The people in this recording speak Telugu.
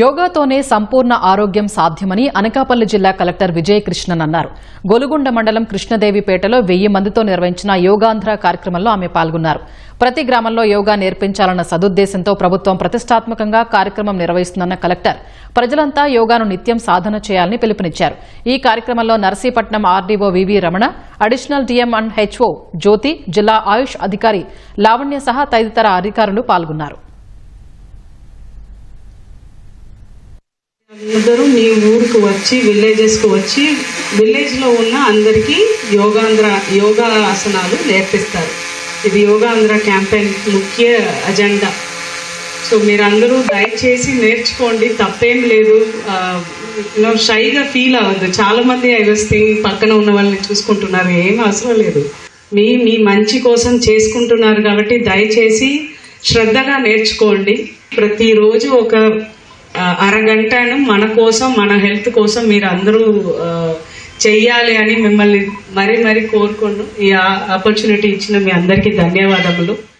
యోగాతోనే సంపూర్ణ ఆరోగ్యం సాధ్యమని అనకాపల్లి జిల్లా కలెక్టర్ విజయకృష్ణన్ అన్నారు. గొలుగొండ మండలం కృష్ణదేవిపేటలో వెయ్యి మందితో నిర్వహించిన యోగాంధ్ర కార్యక్రమంలో ఆమె పాల్గొన్నారు. ప్రతి గ్రామంలో యోగా నేర్పించాలన్న సదుద్దేశంతో ప్రభుత్వం ప్రతిష్టాత్మకంగా కార్యక్రమం నిర్వహిస్తుందన్న కలెక్టర్ ప్రజలంతా యోగాను నిత్యం సాధన చేయాలని పిలుపునిచ్చారు. ఈ కార్యక్రమంలో Narsipatnam RDO VV Ramana additional DM and HO Jyothi జిల్లా ఆయుష్ అధికారి లావణ్య సహా తదితర అధికారులు పాల్గొన్నారు. అందరూ మీ ఊరికి వచ్చి విలేజెస్కి వచ్చి విలేజ్లో ఉన్న అందరికీ యోగాంధ్ర యోగా ఆసనాలు నేర్పిస్తారు. ఇది యోగాంధ్ర క్యాంపెయిన్ ముఖ్య అజెండా సో మీరందరూ దయచేసి నేర్చుకోండి తప్పేం లేదు. నో షైగా ఫీల్ అవ్వద్దు. చాలామంది ఐ వాస్ థింగ్ పక్కన ఉన్న వాళ్ళని చూసుకుంటున్నారు ఏం అవసరం లేదు. మీ మీ మంచి కోసం చేసుకుంటున్నారు కాబట్టి దయచేసి శ్రద్ధగా నేర్చుకోండి. ప్రతిరోజు ఒక అరగంటను మన కోసం మన హెల్త్ కోసం మీరు అందరూ చెయ్యాలి అని మిమ్మల్ని మరీ మరీ కోరుకుంటూ ఈ ఆపర్చునిటీ ఇచ్చిన మీ అందరికీ ధన్యవాదములు.